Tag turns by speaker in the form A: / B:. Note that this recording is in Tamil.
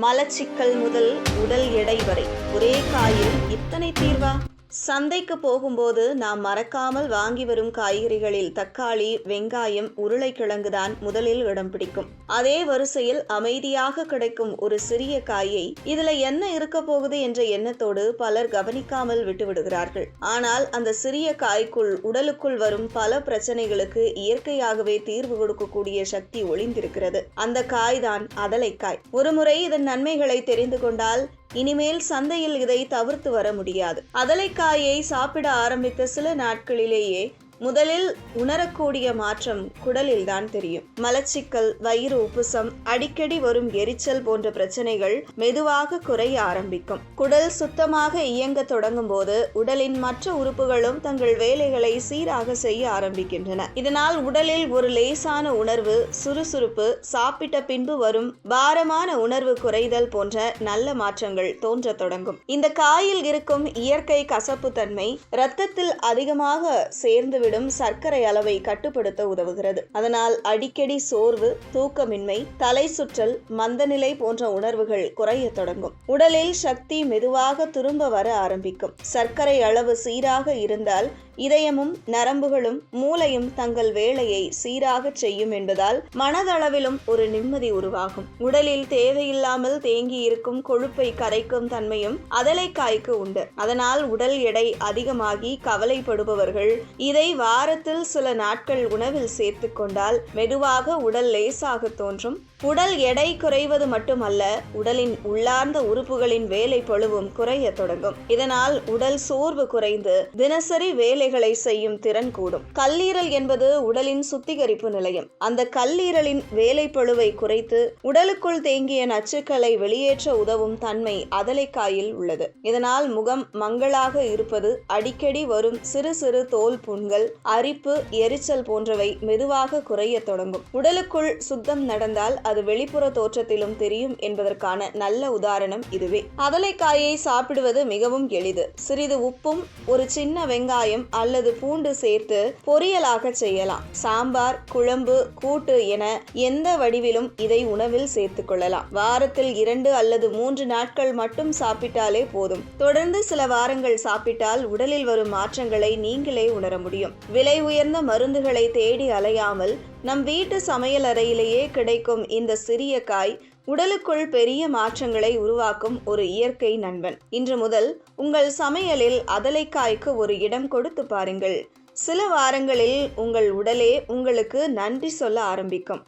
A: மலச்சிக்கல் முதல் உடல் எடை வரை. ஒரே காயில் இத்தனை தீர்வா? சந்தைக்கு போகும்போது நாம் மறக்காமல் வாங்கி வரும் காய்கறிகளில் தக்காளி வெங்காயம் உருளைக்கிழங்கு தான் முதலில் இடம் பிடிக்கும். அதே வரிசையில் அமைதியாக கிடைக்கும் ஒரு சிறிய காயை இதுல என்ன இருக்க போகுது என்ற எண்ணத்தோடு பலர் கவனிக்காமல் விட்டு விடுகிறார்கள் ஆனால் அந்த சிறிய காய்க்குள் உடலுக்குள் வரும் பல பிரச்சனைகளுக்கு இயற்கையாகவே தீர்வு கொடுக்கக்கூடிய சக்தி ஒளிந்திருக்கிறது. அந்த காய்தான் அதலைக்காய். ஒருமுறை இதன் நன்மைகளை தெரிந்து கொண்டால் இனிமேல் சந்தையில் இதை தவிர்த்து வர முடியாது. அதலைக்காயை சாப்பிட ஆரம்பித்த சில நாட்களிலேயே முதலில் உணரக்கூடிய மாற்றம் குடலில் தான் தெரியும். மலச்சிக்கல் வயிறு உப்புசம் அடிக்கடி வரும் எரிச்சல் போன்ற பிரச்சனைகள் மெதுவாக குறைய ஆரம்பிக்கும். குடல் சுத்தமாக இயங்க தொடங்கும் போது உடலின் மற்ற உறுப்புகளும் தங்கள் வேலைகளை சீராக செய்ய ஆரம்பிக்கின்றன. இதனால் உடலில் ஒரு லேசான உணர்வு சுறுசுறுப்பு சாப்பிட்ட பின்பு வரும் பாரமான உணர்வு குறைதல் போன்ற நல்ல மாற்றங்கள் தோன்ற தொடங்கும். இந்த காயில் இருக்கும் இயற்கை கசப்பு தன்மை இரத்தத்தில் அதிகமாக சேர்ந்துவிடும் சர்க்கரை அளவை கட்டுப்படுத்த உதவுகிறது. அதனால் அடிக்கடி சோர்வு தூக்கமின்மை தலை சுற்றல் மந்தநிலை போன்ற உணர்வுகள் குறைய தொடங்கும். உடலில் சக்தி மெதுவாக திரும்ப வர ஆரம்பிக்கும். சர்க்கரை அளவு சீராக இருந்தால் இதயமும் நரம்புகளும் மூளையும் தங்கள் வேலையை சீராக செய்யும் என்பதால் மனதளவிலும் ஒரு நிம்மதி உருவாகும். உடலில் தேவையில்லாமல் தேங்கி இருக்கும் கொழுப்பை கரைக்கும் தன்மையும் அதலைக்காய்க்கு உண்டு. அதனால் உடல் எடை அதிகமாகி கவலைப்படுபவர்கள் இதை வாரத்தில் சில நாட்கள் உணவில் சேர்த்து கொண்டால் மெதுவாக உடல் லேசாக தோன்றும். உடல் எடை குறைவது மட்டுமல்ல உடலின் உள்ளார்ந்த உறுப்புகளின் வேலை பழுவும் குறைய தொடங்கும். இதனால் உடல் சோர்வு குறைந்து தினசரி வேலை வேலைகளை செய்யும் திறன் கூடும். கல்லீரல் என்பது உடலின் சுத்திகரிப்பு நிலையம். அந்த கல்லீரலின் வேலை பழுவை குறைத்து உடலுக்குள் தேங்கிய நச்சுக்களை வெளியேற்ற உதவும் தன்மை அதலைக்காயில் உள்ளது. இதனால் முகம் மங்களாக இருப்பது அடிக்கடி வரும் சிறு சிறு தோல் புண்கள் அரிப்பு எரிச்சல் போன்றவை மெதுவாக குறைய தொடங்கும். உடலுக்குள் சுத்தம் நடந்தால் அது வெளிப்புற தோற்றத்திலும் தெரியும் என்பதற்கான நல்ல உதாரணம் இதுவே. அதலைக்காயை சாப்பிடுவது மிகவும் எளிது. சிறிது உப்பும் ஒரு சின்ன வெங்காயம் அல்லது பூண்டு சேர்த்து பொரியலாக செய்யலாம். சாம்பார் குழம்பு கூட்டு என எந்த வடிவிலும் இதை உணவில் சேர்த்துக் கொள்ளலாம். வாரத்தில் இரண்டு அல்லது மூன்று நாட்கள் மட்டும் சாப்பிட்டாலே போதும். தொடர்ந்து சில வாரங்கள் சாப்பிட்டால் உடலில் வரும் மாற்றங்களை நீங்களே உணர முடியும். விலை உயர்ந்த மருந்துகளை தேடி அலையாமல் நம் வீட்டு சமையல் அறையிலேயே கிடைக்கும் இந்த சிறிய காய் உடலுக்குள் பெரிய மாற்றங்களை உருவாக்கும் ஒரு இயற்கை நண்பன். இன்று முதல் உங்கள் சமையலில் அதலைக்காய்க்கு ஒரு இடம் கொடுத்து பாருங்கள். சில வாரங்களில் உங்கள் உடலே உங்களுக்கு நன்றி சொல்ல ஆரம்பிக்கும்.